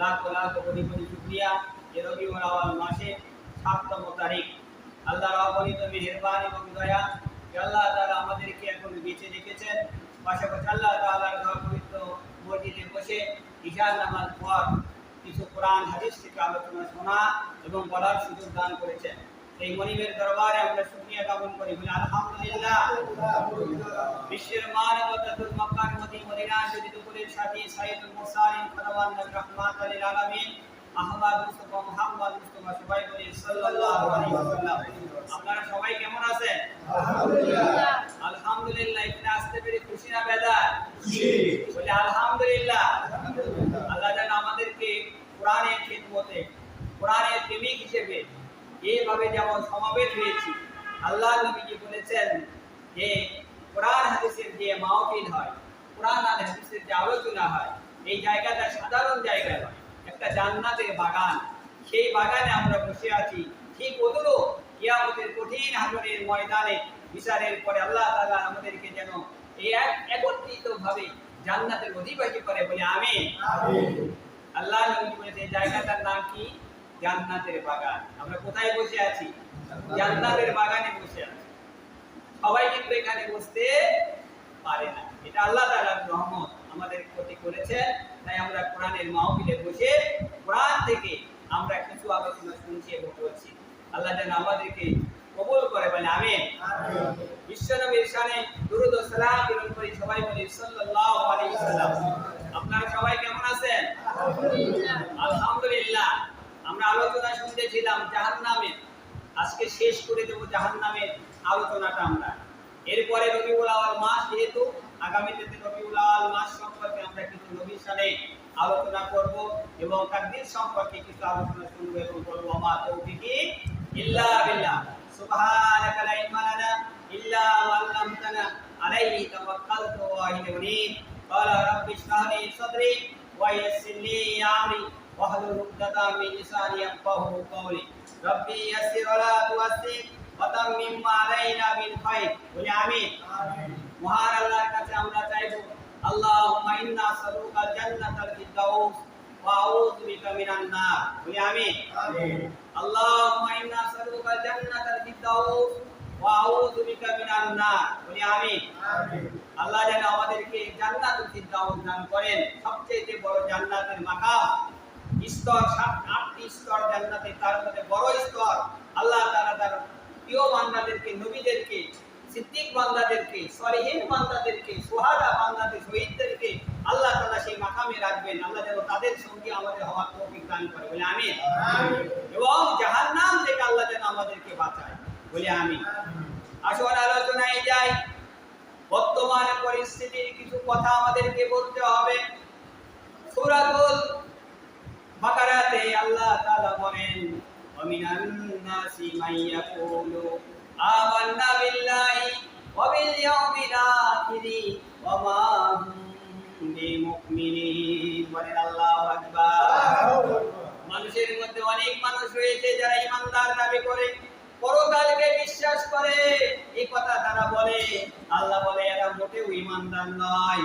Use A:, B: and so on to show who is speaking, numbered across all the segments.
A: লাখ লাখ কোটি কোটি শুক্রিয়া। যে রবিউল আওয়াল মাসে সাততম তারিখ। আল্লাহর অগণিত মেহেরবান এবং দয়া। আল্লাহ তালা আমাদেরকে এখন বেঁচে রেখেছেন। পাশাপাশি আল্লাহ তালার ঘর পবিত্র মসজিদে বসে ঈশান নামাজ পর কিছু কোরআন হাদিস থেকে আলোচনা শোনা এবং বলার সুযোগ দান করেছেন। এই মনিবের দরবারে আমরা শুকরিয়া জ্ঞাপন করি। বলি আলহামদুলিল্লাহ। বিশ্বের মানবতাতুল মক্কার মতি মদিনা দুপুরের সাথে খদাওয়ান রাহমাত আলামিন আহমদ মুস্তাফা মুহাম্মদ মুস্তাফা সবাই বলি সাল্লাল্লাহু আলাইহি ওয়াসাল্লাম। আপনারা সবাই কেমন আছেন? আলহামদুলিল্লাহ। এখানে আসতে পেরে খুশি না বেজার? বলি আলহামদুলিল্লাহ। আল্লাহ যেন আমাদেরকে কোরআনের খিদমতে কোরআনের প্রেমিক হিসেবে এইভাবে যেমন সমাবেত হয়েছি আল্লাহ নবীজি বলেছেন যে কোরআন হাদিসের যে মাহফিল হয় কোরআন আর হাদিসের যে আলোচনা হয় এই জায়গাটা সাধারণ জায়গা নয় একটা জান্নাতের বাগান। সেই বাগানে আমরা বসে আছি ঠিক ওদেরও কিয়ামতের কঠিন হাজরের ময়দানে বিচারের পরে আল্লাহ তাআলা আমাদেরকে যেন এই এক একত্রিত ভাবে জান্নাতের অধিবাসী করে বলে আমি আল্লাহ নবী বলেছে এই জায়গাটার নাম কি? জান্নাতের বাগান। আমরা কোথায় বসে আছি? জান্নাতের বাগানে বসে আছি। সবাই কিন্তু এখানে বসতে পারে না। এটা আল্লাহ তাআলার রহমত। আমাদের প্রতি করেছেন তাই আমরা কোরআনের মাহফিলে বসে কোরআন থেকে আমরা কিছু আলোচনা শুনছি এবং করছি আল্লাহ যেন আমাদেরকে কবুল করে বলে বিশ্বনবীর শানে দুরুদ ও সালাম প্রেরণ করি সবাই বলি সাল্লাল্লাহু আলাইহি আপনারা সবাই কেমন আছেন? আমরা আলোচনা শুনতেছিলাম জাহান্নামে আজকে শেষ করে দেব জাহান্নামের আলোচনাটা আমরা এরপরে রবিউল আওয়াল মাস যেহেতু আগামীতে রবিউল আওয়াল মাস সম্পর্কে আমরা কিছু নবীর সাথে আলোচনা করব এবং তাকদীর সম্পর্কে কিছু আলোচনা শুনবো এবং বলবো মা তৌফিকি ইল্লা বিল্লাহ সুবহানাকা লা ইলমা লানা ইল্লা মা 'আল্লামতানা আলাইহি তাওয়াক্কালতু ওয়া ইলাইহি উনীব قال رب اشرح لي صدري ويسر لي امري واحلل عقدة من لساني يفقهوا قولي ربي يسر ولا تعسر وتمم ما علينا بالخير বলি আমিন মহান আল্লাহর কাছে আমরা চাইবো আল্লাহুম্মা ইন্না নাসআলুকা জান্নাতাল ফিরদাউস ওয়া আউযু বিকা মিনান নার বলি আমিন আল্লাহুম্মা ইন্না নাসআলুকা জান্নাতাল ফিরদাউস ওয়া আউযু বিকা মিনান নার বলি আমিন আল্লাহ যেন আমাদেরকে জান্নাতুল ফিরদাউস দান করেন সবচেয়ে বড় জান্নাতের মাকাম স্তর সাত আটটি স্তর জান্নাতে তার মধ্যে বড় স্তর আল্লাহ তাআলা তার প্রিয় বান্দাদেরকে নবীদেরকে সিদ্দিক বান্দাদেরকে সলিহীন বান্দাদেরকে সুহাদা বান্দাদের শহীদদেরকে আল্লাহ তাআলা সেই মাকামে রাখবেন। আল্লাহ যেন তাদের সঙ্গে আমাদের হওয়ার তৌফিক দান করে। বলে আমিন। এবং জাহান্নাম থেকে আল্লাহ যেন আমাদেরকে বাঁচায়। বলে আমিন। আসুন আলোচনায় যাই। বর্তমান পরিস্থিতির কিছু কথা আমাদেরকে বলতে হবে। সূরাতুল বাকারাতে আল্লাহ তাআলা বলেন ওমিনান নাসি মাইয়াকুলু আমান্না বিল্লাহি ওয়া বিল ইয়াউমিল আখিরি ওয়া মা হুম বিমুমিনিন। বলেন আল্লাহু আকবার। মানুষের মধ্যে অনেক মানুষ রয়েছে যারা ইমানদার দাবি করে, পরকালকে বিশ্বাস করে। এই কথা তারা বলে। আল্লাহ বলে, এরা মোটেও ইমানদার নয়।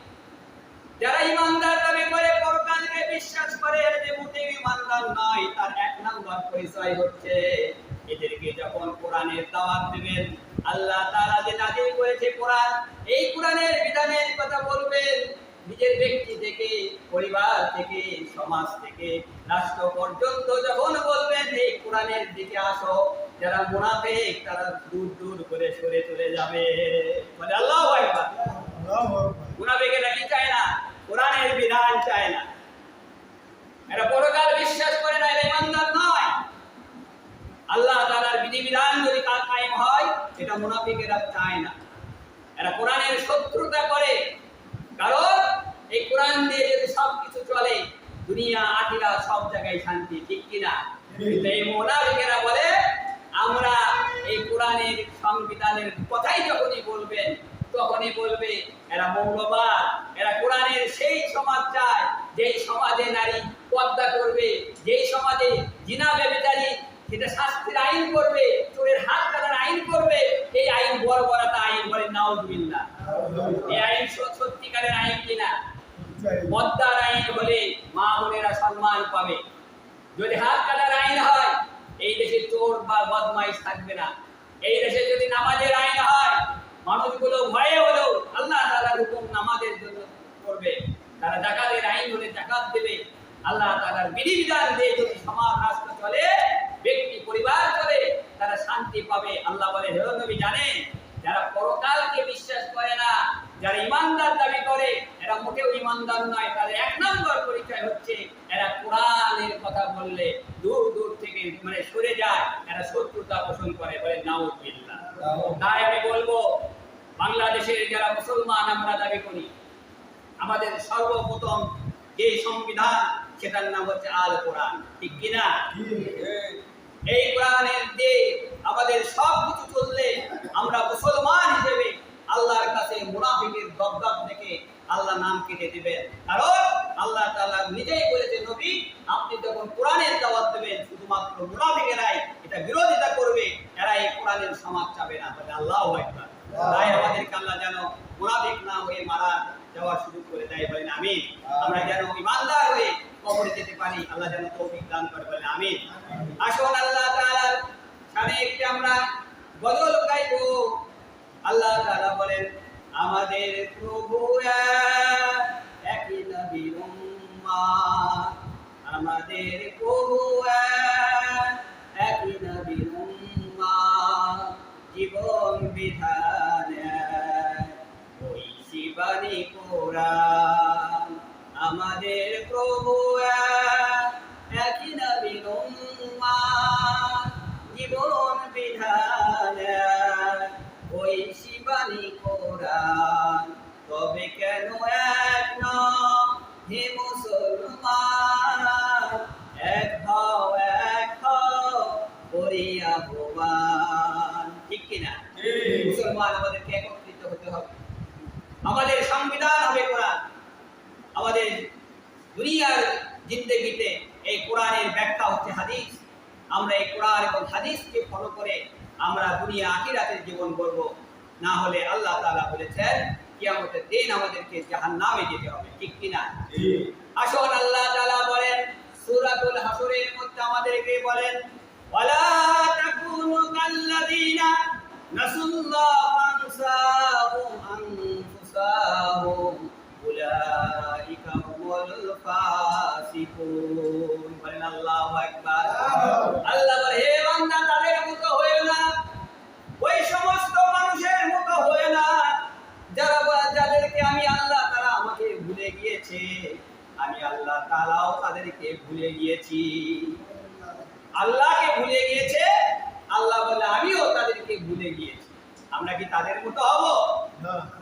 A: যারা ইমানদার দাবি করে পরকালকে বিশ্বাস করে এরা যে মোটেও ইমানদার নয় তার এক নম্বর পরিচয় হচ্ছে এদেরকে যখন কোরআনের দাওয়াত দেবেন আল্লাহ তাআলা যে নাজিল করেছে কোরআন এই কোরআনের বিধানের কথা বলবেন নিজের ব্যক্তি থেকে পরিবার থেকে সমাজ থেকে রাষ্ট্র পর্যন্ত যখন বলবেন এই কোরআনের দিকে আসো যারা মুনাফিক তারা দূর দূর করে সরে চলে যাবে। বলে আল্লাহু আকবার। মুনাফিকেরা কি চায় না? কোরআনের বিধান চায় না। এরা পরকাল বিশ্বাস করে না এরা ইমানদার নয়। আল্লাহ তাআলার বিধিবিধান যদি তার কায়েম হয় এটা মুনাফিকেরা চায় না। এরা কোরআনের শত্রুতা করে। কারণ এই কোরআন দিয়ে যদি সব কিছু চলে দুনিয়া আখিরা সব জায়গায় শান্তি ঠিক কিনা এই মোনাফিকেরা বলে আমরা এই কোরআনের সংবিধানের কথাই যখনই বলবেন তখনই বলবে, এরা মৌলবাদ, এরা কোরআনের সেই সমাজ চায়, যেই সমাজে নারী পর্দা করবে, যেই সমাজে জিনা বেবিচারী সেটা শাস্তির আইন করবে, চোরের হাত কাটার আইন করবে, এই আইন বড় আইন বলে নাউজুবিল্লাহ। এই আইন সত্যিকারের আইন কিনা? পদ্মার আইন হলে মা বোনেরা সম্মান পাবে। যদি হাত কাটার আইন হয়, এই দেশে চোর বা বদমাইশ থাকবে না। এই দেশে যদি নামাজের আইন হয় মানুষগুলো ভয়ে হলেও আল্লাহ তালার হুকুম নামাজের জন্য করবে। তারা জাকাতের আইন হলে জাকাত দেবে। আল্লাহ তাআলার বিধিবিধান দিয়ে যদি সমাজ রাষ্ট্র চলে, ব্যক্তি পরিবার চলে, তারা শান্তি পাবে। আল্লাহ বলে, হে নবী, জানেন যারা পরকালকে বিশ্বাস করে না, যারা ইমানদার দাবি করে, এরা মোটেও ইমানদার নয়। তাদের এক নম্বর পরিচয় হচ্ছে, এরা কোরআনের কথা বললে দূর দূর থেকে মানে সরে যায়, এরা শত্রুতা পোষণ করে বলে নাউজুবিল্লাহ। তাই আমি বলব, বাংলাদেশের যারা মুসলমান, আমরা দাবি করি, আমাদের সর্বপ্রথম যে সংবিধান, সেটার নাম হচ্ছে আল কোরআন ঠিক কিনা? এই কোরআনের যে আমাদের সব কিছু চললে আমরা মুসলমান হিসেবে আল্লাহর কাছে মুনাফিকের দবদব থেকে আল্লাহ নাম কেটে দিবেন। কারণ আল্লাহ তাআলা নিজেই বলেছে নবী, আপনি যখন কোরআনের দাওয়াত দেবেন, শুধুমাত্র মুনাফিকেরাই এটা বিরোধিতা করবে এরা এই কোরআনের সমাজ চাবে না। বলে আল্লাহু আকবার। তাই আমাদেরকে আল্লাহ যেন মুনাফিক না হয়ে মারা যাওয়ার সুযোগ করে দেয় বলেন, আমিন। আমরা যেন ইমানদার হয়ে কবরে যেতে পারি আল্লাহ যেন তৌফিক দান করে বলেন আমিন। আসুন আল্লাহ তাআলার সামনে একটি আমরা গজল গাইব। আল্লাহ তাআলা বলেন আমাদের প্রভু এক, একই নবীর উম্মাহ। আমাদের প্রভু এক, একই নবীর উম্মাহ। জীবন বিধান ওই শিবানী কোরআন আমাদের প্রভু এক, একই উম্মাহ জীবন বিধান ওই শিবানী কোরআন। তবে কেন এক নও হে মুসলমান? এক হও এক হও করিয়া ভগবান ঠিক কিনা। মুসলমান আমাদেরকে একত্রিত হতে হবে। আমাদের সংবিধান হবে কোরআন। আমাদের দুনিয়ার জিন্দগিতে এই কোরআনের ব্যাখ্যা হচ্ছে হাদিস। আমরা এই কোরআন এবং হাদিসকে ফলো করে আমরা দুনিয়া আখিরাতের জীবন করব না হলে আল্লাহ তাআলা বলেছেন কিয়ামতের দিন আমাদেরকে জাহান্নামে যেতে হবে। ঠিক কিনা? আসুন আল্লাহ তাআলা বলেন সূরাতুল হাসরের মধ্যে আমাদেরকে বলেন ওয়ালা তাকুনু কাল্লাযীনা নাসুল্লাহ ফানসাহুম আনফুসাহুম উলাইকা হুমুল ফাসিকুন বলেন আল্লাহু আকবার। আল্লাহ বলে হে বান্দা তাদের মতো হয়েও না। ওই সমস্ত মানুষের মতো হয়ে না। যারা যাদেরকে আমি আল্লাহ তারা আমাকে ভুলে গিয়েছে আমি আল্লাহ তাআলাও তাদেরকে ভুলে গিয়েছি। আল্লাহকে ভুলে গিয়েছে আল্লাহ বলে আমিও তাদেরকে ভুলে গিয়েছি। আমরা কি তাদের মতো হব?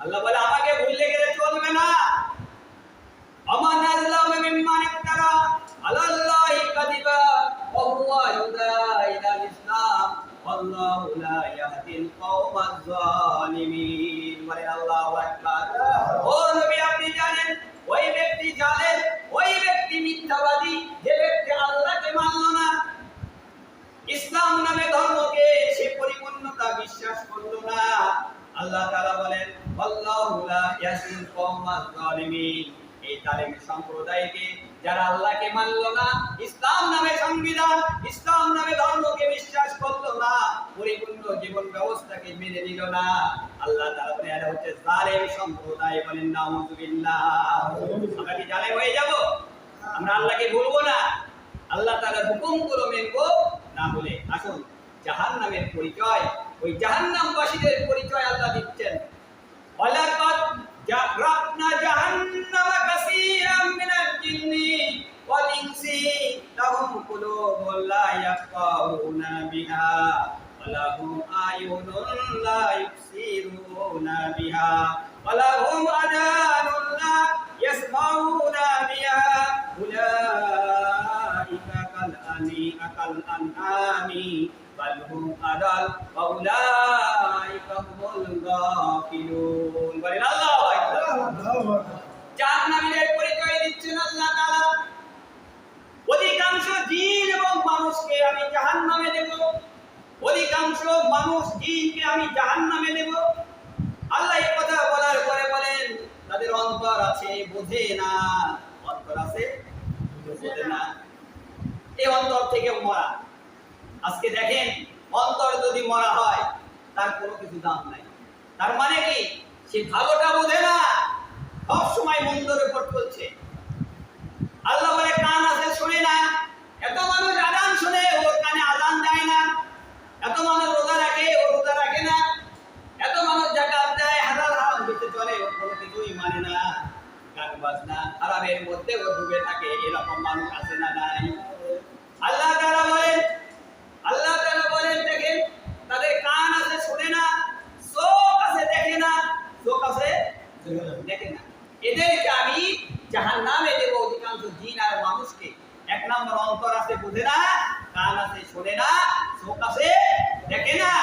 A: আল্লাহ বলে আমাকে ভুলে গেলে চলবে না। ইসলাম নামে ধর্মকে সে পরিপূর্ণতা বিশ্বাস করল না। আল্লাহ তাআলা বলেন আল্লাহু এই তালিম সম্প্রদায়কে যারা আল্লাহকে মানল না, ইসলাম নামে সংবিধান, ইসলাম নামে ধর্মকে বিশ্বাস করল না, পরিপূর্ণ জীবন ব্যবস্থাকে মেনে নিল না। আল্লাহ এরা হচ্ছে জালেম সম্প্রদায় বলেন, নাউজুবিল্লাহ। আমরা কি জালেম হয়ে যাব? আমরা আল্লাহকে ভুলবো না। আল্লাহ তাআলার হুকুমগুলো মেনবো না বলে আসুন, জাহান্নামের পরিচয়, ওই জাহান্নামবাসীদের পরিচয় আল্লাহ দিচ্ছেন। ওয়ালাকাদ কুলুবুন লা ইয়াফকাহুনা বিহা ওয়ালাহুম আয়ুনুন লা ইবসিরুনা বিহা ওয়ালাহুম আযানুন লা ইয়াসমাউনা বিহা উলাইকা কাল আনআমি বাল হুম আদাল ওয়া উলাইকা হুমুল গাফিলুন বলেন আল্লাহু অধিকাংশ জিন এবং মানুষকে আমি জাহান নামে দেব। অধিকাংশ মানুষ জিনকে আমি জাহান নামে দেব। আল্লাহ এই কথা বলার পরে বলেন, তাদের অন্তর আছে বোঝে না। অন্তর আছে বোঝে না। এই অন্তর থেকে মরা। আজকে দেখেন, অন্তর যদি মরা হয়, তার কোনো কিছু দাম নাই। তার মানে কি? সে ভালোটা বোঝে না। সব সময় মন্দর উপর চলছে। আল্লাহ বলে, কান আছে, শুনে না। এত মানুষ আজান শুনে, ওর কানে আজান যায় না। এত মানুষ রোজা রাখে, ও রোজা রাখে না। এত মানুষ জাকাত দেয়, হালাল হারাম করতে চলে, ও কোনো কিছুই মানে না। গান বাজনা হারামের মধ্যে ও ডুবে থাকে, এরকম মানুষ আছে না নাই। আল্লাহ তাআলা বলেন, আল্লাহ তাআলা বলেন, দেখেন, তাদের কান আছে, শুনে না, চোখ আছে, দেখে না। চোখ আছে, দেখে না। এদেরকে আমি জাহান নামে দেব অধিকাংশ জিন আর মানুষকে। এক নম্বর অন্তর আছে বোঝে না, কান আছে শোনে না, চোখ আছে দেখে না।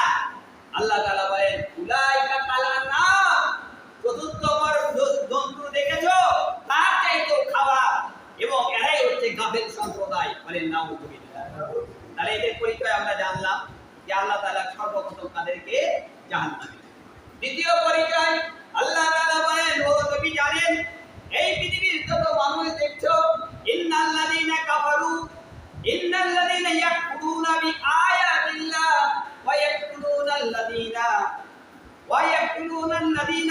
A: আল্লাহ তাআলা বলেন উলাইকা কালান নাম চতুর্থ নম্বর জ- জন্তু দেখেছ তার চাইতো খাবার এবং এরাই হচ্ছে গাফেল সম্প্রদায় বলেন নাউজুবিল্লাহ তাহলে এদের পরিচয় আমরা জানলাম যে আল্লাহ তাআলা সর্বপ্রথম তাদেরকে জাহান্নামে দ্বিতীয় পরিচয় আল্লাহ তাআলা বলেন ও নবী জানেন এই পৃথিবীর যত মানুষ দেখছ ইন্নাল্লাযীনা কাফারু ইন্নাল্লাযীনা ইয়াকফুরুনা বিআয়াতিল্লাহ ওয়া ইয়াকতুলুনাল্লাযীনা ওয়া ইয়াকতুলুনাল্লাযীনা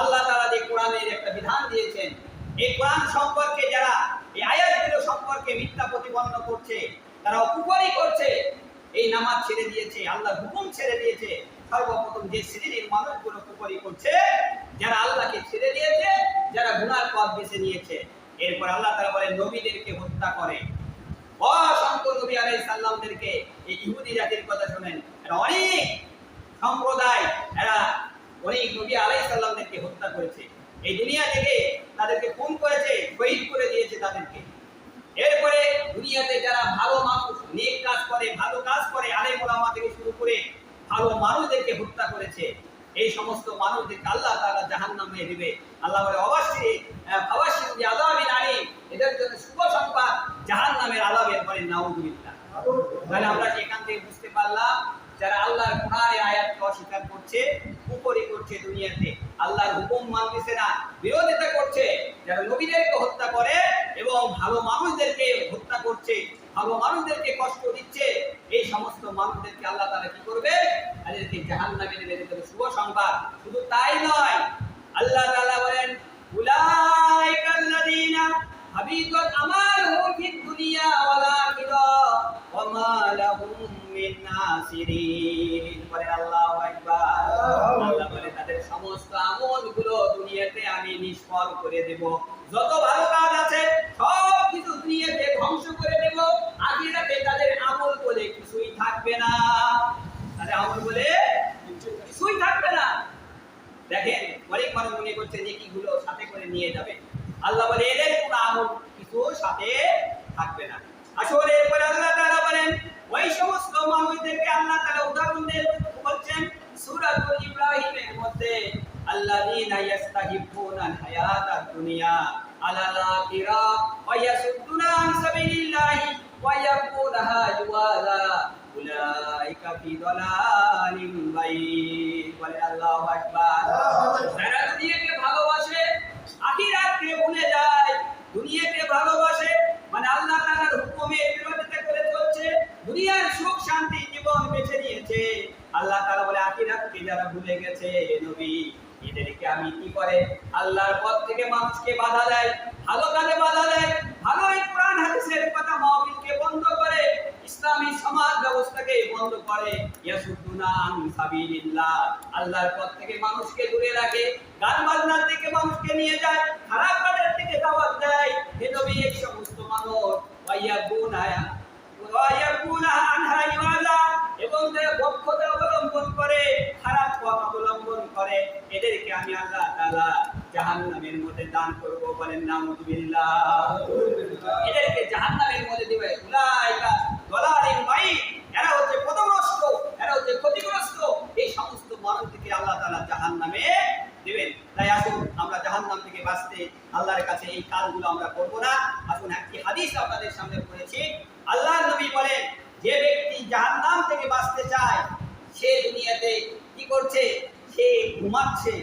A: আল্লাহ তাআলা যে কোরআনের একটা বিধান দিয়েছেন, এই কোরআন সম্পর্কে যারা, এই আয়াতগুলো সম্পর্কে মিথ্যা প্রতিপন্ন করছে, তারা কুফরি করছে, এই নামাজ ছেড়ে দিয়েছে আল্লাহ হুকুম ছেড়ে দিয়েছে, সর্বপ্রথম যে শ্রেণির মানুষগুলো কুফরি করছে, যারা আল্লাহকে ছেড়ে দিয়েছে, যারা গুনার পথ বেছে নিয়েছে, এরপর আল্লাহ তাআলা বলে নবীদেরকে হত্যা করে। অসংখ্য নবী আলাইহিস সালামদেরকে এই ইহুদি জাতির কথা শুনেন। অনেক সম্প্রদায়, এরা অনেক নবী আলাইহিস সালামদেরকে হত্যা করেছে। এই দুনিয়া থেকে তাদেরকে খুন করেছে, শহীদ করে দিয়েছে তাদেরকে। এরপরে দুনিয়াতে যারা ভালো মানুষ, নেক কাজ করে, ভালো কাজ করে, আলেম ওলামা থেকে শুরু করে ভালো মানুষদেরকে হত্যা করেছে, এই সমস্ত মানুষদেরকে আল্লাহ তাআলা জাহান্নামে দিবে। আল্লাহ বলে, অবশ্যই অবশ্যই যে আযাবিন আলীম, এদের জন্য শুভ সংবাদ জাহান্নামের আযাবের পরে নাউযুবিল্লাহ তাহলে আমরা এখান থেকে বুঝতে পারলাম, যারা আল্লাহর কোরআনের আয়াতকে অস্বীকার করছে কুফরি করছে দুনিয়াতে। আল্লাহর হুকুম মানতেছে না, বিরোধিতা করছে। যারা নবীদেরকে হত্যা করে এবং ভালো মানুষদেরকে হত্যা করছে, ভালো মানুষদেরকে কষ্ট দিচ্ছে, এই সমস্ত মানুষদেরকে আল্লাহ তাআলা কি করবে? তাদেরকে জাহান্নামে দেবে এদের শুভ সংবাদ। শুধু তাই নয়, আল্লাহ তাআলা বলেন আমালুহুম ফিদ দুনিয়া ওয়াল আখিরাহ ওয়া মা লাহুম আমলগুলো দুনিয়াতে আমি নিষ্ফল করে দেব। যত ভালো কাজ আছে সব কিছু ধ্বংস করে দেব আখিরাতে তাদের আমল বলে কিছুই থাকবে না তাদের আমল বলে কিছুই থাকবে না দেখেন অনেক মানুষ মনে করছে নেকিগুলো সাথে করে নিয়ে যাবে আল্লাহ বলে এদের কোনো আমল কিছু সাথে থাকবে না আসলে এরপরে আল্লাহ তাআলা বলেন ওই সমস্ত মানুষদেরকে আল্লাহ তাআলা উদাহরণ দিয়ে বলছেন সূরাতুল ইব্রাহিমের মধ্যে আল্লাযীনা ইস্তাহিব্বুনা আল হায়াতাদ দুনিয়া আলাল আখিরা ওয়া ইয়াসুদ্দুনা আন সাবিলিল্লাহি ওয়া ইয়াবুনাহা জুওয়াজা উলাইকা ফি দালালিন বাইয়িন বলে আল্লাহু আকবার যারা দুনিয়াকে ভালোবাসে আখিরাতকে ভুলে যায় দুনিয়াকে ভালোবাসে মানে আল্লাহ তাআলার হুকুমের বিরোধিতা করে চলছে দুনিয়ার সুখ শান্তি জীবন বেছে নিয়েছে আল্লাহ তাআলা বলে আখিরাতকে যারা ভুলে গেছে নবী, এদেরকে আমি কি করে? আল্লাহর পথ থেকে মানুষকে বাধা দেয়, ভালো কাজে বাধা দেয় ভালো এই কোরআন হাদিসের কথা মাহফিলকে বন্ধ করে, ইসলামী সমাজ ব্যবস্থাকে বন্ধ করে। ইয়াসুদ্দুনা আন সাবিলিল্লাহ। আল্লাহর পথ থেকে মানুষকে দূরে রাখে গান বাজনার থেকে মানুষকে নিয়ে যায়, খারাপ কাজের থেকে দাওয়াত দেয়। হে নবী, এই সমস্ত মানুষ ওয়াইয়াবুনা ওয়াইয়াবুনা আনহা ইওয়ালা, এবং যারা বক্ষতা অবলম্বন করে, খারাপ পথ অবলম্বন করে, এদেরকে আমি আল্লাহ তাআলা জাহান্নামের মধ্যে দান করব বলেন এদেরকে জাহান্নামের মধ্যে দিবে। উলাইকা দলালিন বাই এরা হচ্ছে এরা হচ্ছে ক্ষতিগ্রস্ত। এই সমস্ত মানুষকে আল্লাহ তাআলা জাহান্নামে দিবেন। তাই আসুন, আমরা জাহান্নাম থেকে বাঁচতে আল্লাহর কাছে এই কাজগুলো আমরা করব না। আসুন, একটি হাদিস আপনাদের সামনে পড়েছি আল্লাহর নবী বলেন যে ব্যক্তি জাহান্নাম থেকে বাঁচতে চায় সে দুনিয়াতে কি করছে সে ঘুমাচ্ছে।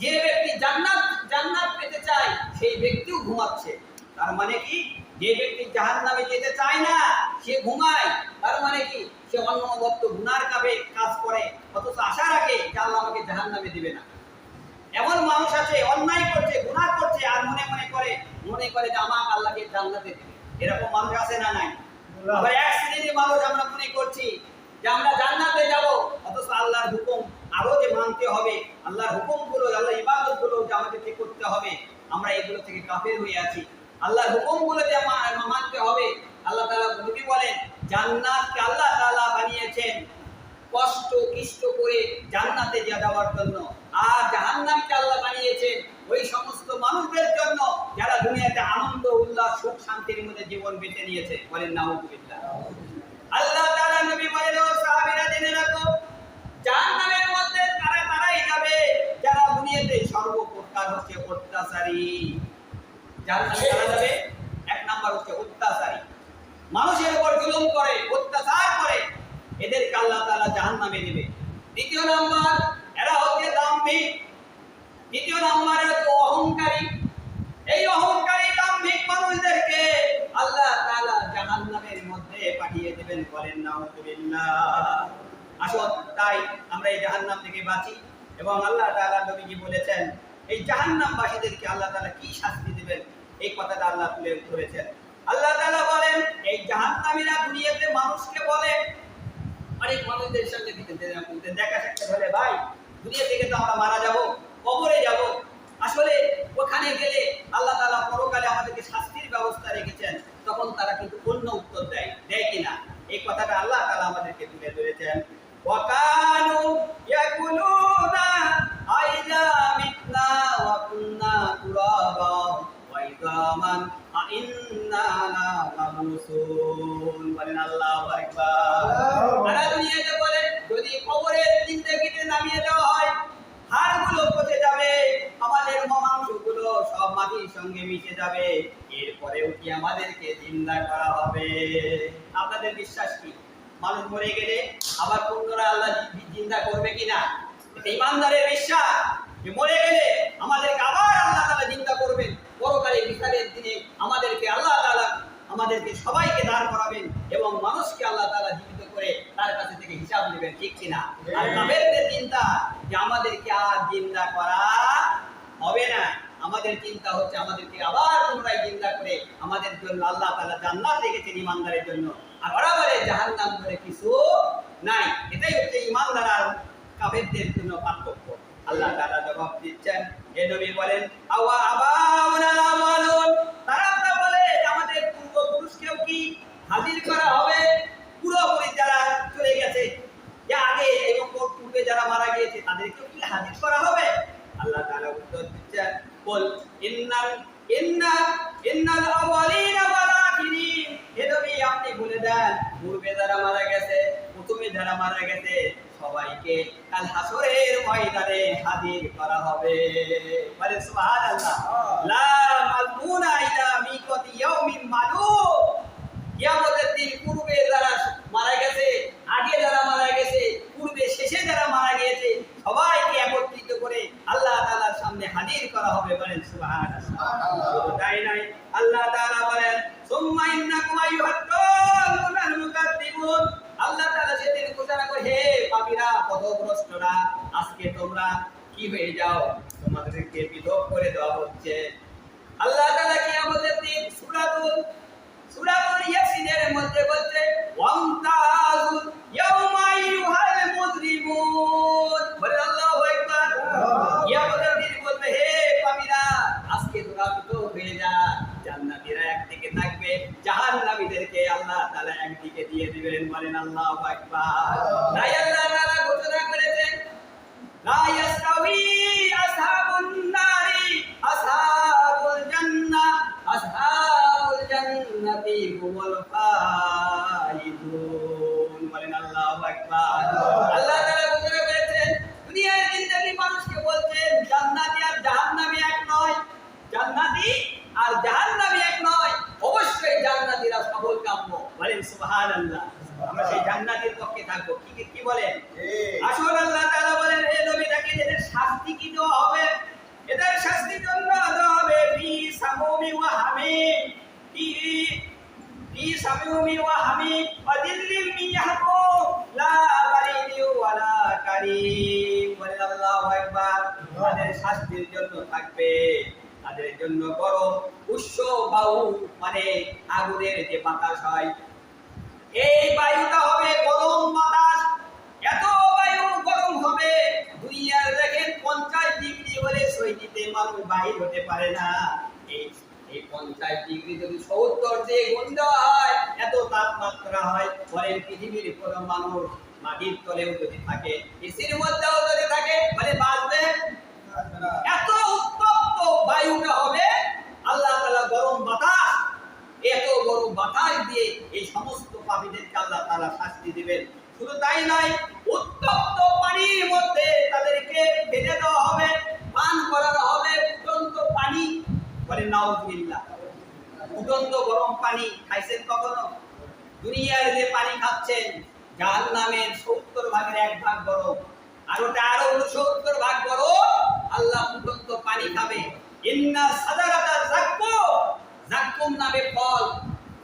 A: যে ব্যক্তি জান্নাত জান্নাত পেতে চায় সেই ব্যক্তিও ঘুমাচ্ছে। তার মানে কি? যে ব্যক্তি জাহান্নামে যেতে চায় না সে ঘুমায়। তার মানে কি? সে অন্নবত্ত গুনার কাবে কাজ করে অথচ আশা রাখে যে আল্লাহ আমাকে জাহান্নামে দিবে না। এমন মানুষ আছে অন্যায় করছে গুনাহ করছে আর মনে মনে করে মনে করে যে আমাকে আল্লাহকে জান্নাতে দিবে। এরকম মানুষ আছে না নাই? আবার এক শ্রেণির মানুষ আমরা মনে করছি যে আমরা জান্নাতে যাব অথচ আল্লাহর হুকুম আরও যে মানতে হবে, আল্লাহর হুকুমগুলো আল্লাহ ইবাদতগুলো যে আমাদেরকে করতে হবে, আমরা এগুলো থেকে কাফের হয়ে আছি। আল্লাহর হুকুমগুলো যে মানতে হবে, আল্লাহ তাআলা নবী বলেন, জান্নাতকে আল্লাহ তাআলা বানিয়েছেন কষ্ট, কৃষ্ট করে জান্নাতে যা যাওয়ার জন্য। আর জাহান্নামকে আল্লাহ বানিয়েছেন ওই সমস্ত মানুষদের জন্য যারা দুনিয়াতে আনন্দ, উল্লাস, সুখ, শান্তির মধ্যে জীবন বেঁচে নিয়েছে। বলেন, নাউজুবিল্লাহ। আল্লাহ তাআলা নবী বলেন, ও সাহাবীরা, জেনে রাখো জাহান্নামের সর্বপ্রকার হচ্ছে অত্যাচারী। জাহান্নামে তারা যাবে, এক নাম্বার হচ্ছে অত্যাচারী। মানুষের উপর জুলুম করে, অত্যাচার করে, এদেরকে আল্লাহ তাআলা জাহান্নামে দেবে। দ্বিতীয় নাম্বার, এরা হচ্ছে দাম্ভিক। দ্বিতীয় নাম্বার অহংকারী। এই অহংকারী দাম্ভিক মানুষদেরকে আল্লাহ তাআলা জাহান্নামের মধ্যে পাঠিয়ে দেবেন, বলেন, নাউজুবিল্লাহ। আসুন, তাই আমরা এই জাহান্নাম থেকে বাঁচি এবং আল্লাহ তাআলা নবীজি বলেছেন এই জাহান্নামবাসীদেরকে আল্লাহ তাআলা কি শাস্তি দেবেন? এই কথাটা আল্লাহ তুলে ধরেছেন। আল্লাহ তাআলা বলেন, এই জাহান্নামীরা দুনিয়াতে মানুষকে বলে অনেক মানুষদের সঙ্গে দেখা সাক্ষাৎ হলে, ভাই, দুনিয়া থেকে তো আমরা মারা যাব, কবরে যাব। আসলে ওখানে গেলে আল্লাহ তালা পরকালে আমাদেরকে শাস্তির ব্যবস্থা রেখেছেন, তখন তারা কিন্তু অন্য উত্তর দেয় দেয় কিনা? এই কথাটা আল্লাহ তালা আমাদেরকে তুলে ধরেছেন। মরে গেলে আবার পুনরায় আল্লাহ জিন্দা করবে কিনা? এটা ইমানদারের বিশ্বাস। যে মরে গেলে আমাদেরকে আবার আল্লাহ তাআলা জিন্দা করবেন। পরকালে বিচারের দিনে আমাদেরকে আল্লাহ তাআলা আমাদেরকে সবাইকে দাঁড় করাবেন এবং মানুষকে আল্লাহ তাআলা জীবিত করে তার কাছে থেকে হিসাব নেবেন, ঠিক কিনা? আর কাফেরদের চিন্তা যে আমাদেরকে আর জিন্দা করা হবে না। আমাদের চিন্তা হচ্ছে আমাদেরকে আবার পুনরায় জিন্দা করে আমাদের জন্য আল্লাহ তাআলা জান্নাত রেখেছেন ইমানদারের জন্য। আর জাহান্নাম বলে কিছু নাই। এটাই হচ্ছে ইমানদার আর কাফেরদের জন্য পার্থক্য। আল্লাহ তাআলা জবাব দিচ্ছেন এ নবী বলেন, আওয়া আবাউনা লামালুন? তারা তা বলে, আমাদের পূর্বপুরুষকেও কি হাজির করা হবে? পুরোপুরি যারা চলে গেছে যে আগে এবং পূর্বে যারা মারা গিয়েছে, তাদেরকেও কি হাজির করা হবে? আল্লাহ তাআলা উত্তর দিচ্ছেন, বল, ইন্নাল, ইন্না, ইন্নাল আওয়ালিনা ওয়াল আখিরিন হে নবী আপনি বলে দেন পূর্বে যারা মারা গেছে প্রথমে যারা মারা গেছে সবাইকে কাল হাসরের ময়দানে হাজির করা হবে। বলে সুবহানাল্লাহ। লা মালমুনা ইলা মিকাতি ইয়াউমিন মালুম। কিয়ামতের দিন পূর্বে যারা মারা গেছে আগে যারা মারা গেছে পূর্বে শেষে যারা মারা গিয়েছে সবাইকে একত্রিত করে আল্লাহ তাআলার সামনে হাজির করা হবে। বলেন সুবহানাল্লাহ। তাই নাই আল্লাহ তাআলা বলেন সুম্মা ইন্নাকুম আইয়ুহাদ-দাল্লুনাল কি হয়ে যাও? তোমাদেরকে বিধক করে দেওয়া হচ্ছে। আল্লাহ তাআলা কিয়ামতের দিন সূরাতুল সূরাতুল ইয়াসিনের মধ্যে বলছে, ওয়ামতাজু ইয়াউমা আইয়ুহাল মুজরিমুন। বলে আল্লাহু আকবার। ইয়ামতের দিন বলবে, হে পাপীরা, আজকে তোরা তো হয়ে যা। জান্নাতীরা একদিকে থাকবে, জাহান্নামীদেরকে আল্লাহ তাআলা একদিকে দিয়ে দিবেন। বলেন আল্লাহু আকবার। তাই আল্লাহ তাআলা ঘোষণা করেছেন لا জান্নাতের থাকব কি কি- বলেন আসল আল্লাহ তাআলা বলেন হে নবী তাকে এদের শাস্তি কি দেওয়া হবে? এদের শাস্তির জন্য দেওয়া হবে ফি সামুমি ওয়া হামিম ফি ফি সামুমি ওয়া হামিম ওয়া দিল্লিম মিন লা বারিদি ওয়ালা কারীম। বলেন আল্লাহু আকবার। তাদের শাস্তির জন্য থাকবে। তাদের জন্য গরম উৎস বায়ু মানে আগুনের যে বাতাস হয় এই বায়ুটা হবে গরম বাতাস। এত বায়ু গরম হবে, দুনিয়ার দেখেন পঞ্চাশ ডিগ্রি হলে মানুষ বাহির হতে পারে না। এই পঞ্চাশ ডিগ্রি যদি গুণ হয়, এত তাপমাত্রা হয় পৃথিবীর কোনো মানুষ মাটির তলেও যদি থাকে, এসির মধ্যেও যদি থাকে বাঁচবে? এত উত্তপ্ত বায়ুটা হবে, আল্লাহ তাআলা গরম বাতাস এত গরম বাতাস দিয়ে এই সমস্ত পাপীদেরকে আল্লাহ তাআলা শাস্তি দিবেন। শুধু তাই নয়, উত্তপ্ত পানির মধ্যে তাদেরকে ফেলে দেওয়া হবে, পান করানো হবে ফুটন্ত পানি। বলে, নাউজুবিল্লাহ। ফুটন্ত গরম পানি খাইছেন কখনো? দুনিয়ার যে পানি খাচ্ছেন যার নামের সত্তর ভাগের এক ভাগ গরম। আর ওটা আরও উনসত্তর ভাগ গরম, আল্লাহ ফুটন্ত পানি খাবে। ইন্না সাদারাতা জাক্কু জাক্কুম নামে ফল।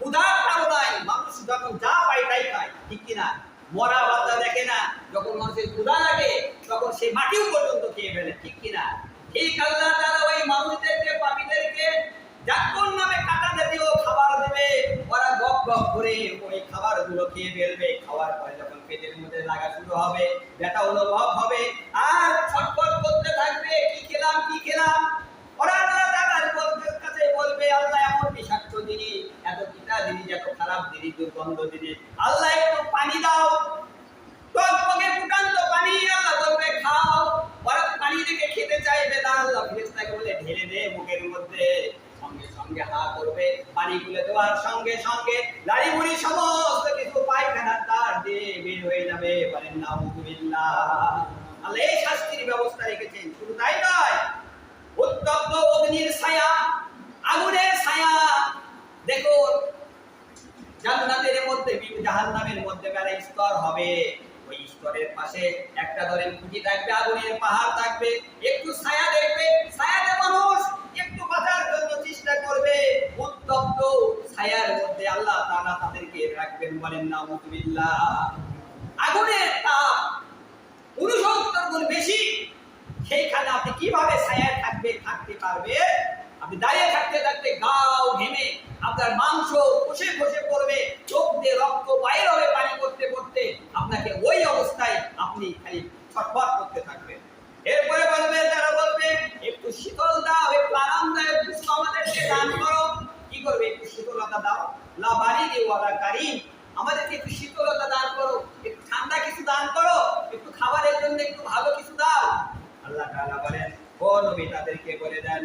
A: উদার কারণায় মানুষ যখন যা পায় তাই খায় ঠিক কিনা? মরা বাচ্চা দেখে না? যখন মানুষের ক্ষুধা লাগে, তখন সে মাটিও পর্যন্ত খেয়ে ফেলে, ঠিক কিনা? ঠিক আল্লাহ তারা ওই মানুষদেরকে, পাপীদেরকে জাক্কুম নামে কাটা জাতীয় খাবার দেবে। ওরা গপ গপ করে ওই খাবারগুলো খেয়ে ফেলবে। খাওয়ার পরে যখন পেটের মধ্যে লাগা শুরু হবে, ব্যথা অনুভব হবে, আর ছটফট করতে থাকবে, কি খেলাম কি খেলাম? ওরা আল্লাহ বলবে কাছে বলবে, আল্লাহ এমন বিষাক্ত জিনিস এত পিতা জিনিস এত খারাপ জিনিস দুর্গন্ধ জিনিস আল্লাহ একটু পানি দাও। না গুলে দেওয়ার সঙ্গে সঙ্গে সমস্ত কিছু তার বের হয়ে যাবে। বলেন আল্লাহ এই শাস্তির ব্যবস্থা রেখেছেন। শুধু তাই নয়, উত্তপ্ত অগ্নির ছায়া আগুনের ছায়া। দেখুন জান্নাতের মধ্যে জাহান্নামের মধ্যে বেলা স্তর হবে? ওই স্তরের পাশে একটা ধরেন খুঁটি থাকবে, আগুনের পাহাড় থাকবে, একটু ছায়া দেখবে, ছায়াতে মানুষ একটু বাঁচার জন্য চেষ্টা করবে। উত্তপ্ত ছায়ার মধ্যে আল্লাহ তাআলা তাদেরকে রাখবেন বলেন, নাউজুবিল্লাহ। আগুনের তাপ উনসত্তর গুণ বেশি। সেইখানে আপনি কীভাবে ছায়ায় থাকবে, থাকতে পারবে আপনি দাঁড়িয়ে থাকতে থাকতে গাও ঘেমে আপনার মাংস খসে খসে পড়বে, চোখ দিয়ে রক্ত বাইর হবে পানি করতে করতে আপনাকে ওই অবস্থায় আপনি খালি ছটফট করতে থাকবেন। এরপরে বলবে, তারা বলবে, একটু শীতল দাও, একটু আরামদায়ক কিছু আমাদেরকে দান করো। কি করবে? একটু শীতলতা দাও। লা বাড়ি ওয়ালা কারিম। আমাদেরকে একটু শীতলতা দান করো, একটু ঠান্ডা কিছু দান করো, একটু খাবারের জন্য একটু ভালো কিছু দাও। আল্লাহ তাআলা বলেন, ও নবী, তাদেরকে বলে দেন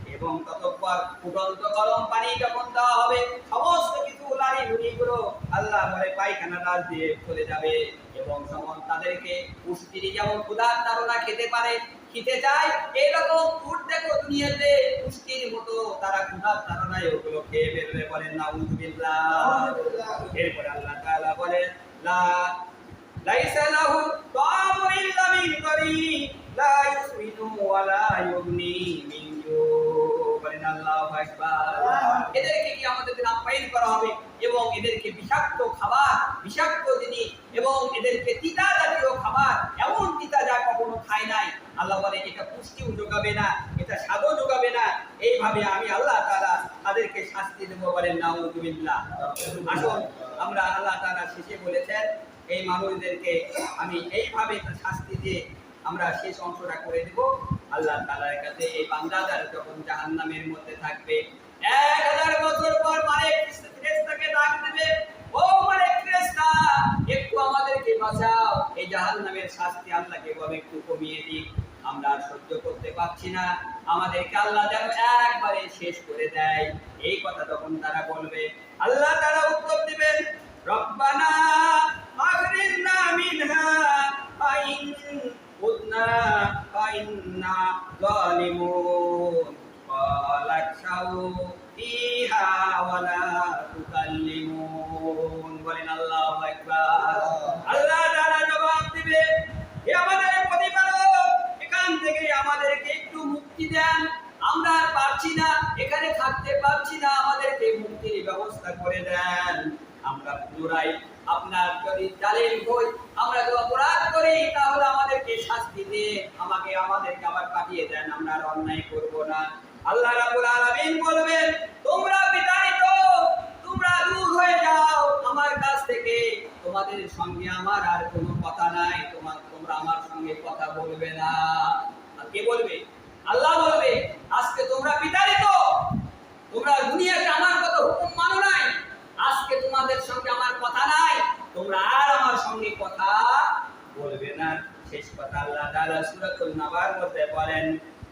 A: এবং ততঃপর ফুটন্ত গরম পানি যখন দেওয়া হবে সমস্ত কিছু লাড়ি গুলো আল্লাহ বলে পায়খানা রাজ দিয়ে চলে যাবে এবং যখন তাদেরকে পুষ্টির যেমন ক্ষুধার তারা খেতে পারে খেতে চায় এইরকম ফুড দেখো দুনিয়াতে পুষ্টির মতো তারা ক্ষুধার তাড়নায় ওগুলো খেয়ে ফেলবে বলেন না এরপরে আল্লাহ তাআলা বলেন লা লাইসা লাহু তাআমু ইল্লা মিন দরি লা ইউসমিনু ওয়া লা ইউগনি মিন বলেন আল্লাহু এদেরকে কি আমাদের আপ্যায়ন করা হবে? এবং এদেরকে বিষাক্ত খাবার, বিষাক্ত জিনিস, এবং এদেরকে তিতা জাতীয় খাবার, এমন তিতা যা কখনো খায় নাই। আল্লাহ বলে এটা পুষ্টিও যোগাবে না, এটা স্বাদও যোগাবে না। এইভাবে আমি আল্লাহ তাআলা তাদেরকে শাস্তি দেবো বলেন নাউজুবিল্লাহ আসুন, আমরা আল্লাহ তাআলা শেষে বলেছেন, এই মানুষদেরকে আমি এইভাবে শাস্তি দিয়ে আমরা শেষ অংশটা করে দেব। আল্লাহ তাআলার কাছে এই বান্দাদার যখন জাহান্নামের মধ্যে থাকবে, এক হাজার বছর পর মালিক ফেরেশতাকে ডাক দেবে, ও একটু আমাদেরকে বাঁচাও। এই শাস্তি আল্লাহকে একটু কমিয়ে আমরা আর সহ্য করতে পারছি না। আমাদেরকে আল্লাহ যেন একবারে শেষ করে দেয়। এই কথা তখন তারা বলবে। আল্লাহ তারা উত্তর দিবেন, রব্বানা আখরিজনা মিনহা خذنا فإنا ظالمون قال اكسوا فيها ولا تكلمون ولن الله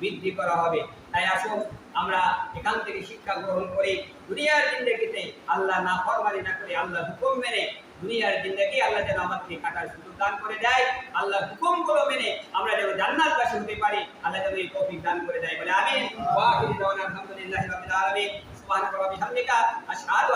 A: বৃদ্ধি করা হবে। তাই আসুন আমরা এখান থেকে শিক্ষা গ্রহণ করি। দুনিয়ার জিন্দগিতে আল্লাহ না ফরমানি না করে আল্লাহ হুকুম মেনে, দুনিয়ার জিন্দগি আল্লাহ যেন আমাদেরকে কাটার সুযোগ দান করে দেয়। আল্লাহ হুকুমগুলো মেনে আমরা যেন জান্নাতবাসী হতে পারি, আল্লাহ যেন এই তৌফিক দান করে দেয় বলে দাওয়ানা আলহামদুলিল্লাহি রাব্বিল আলামিন। সুবহানাকা ওয়া বিহামদিকা। আশহাদু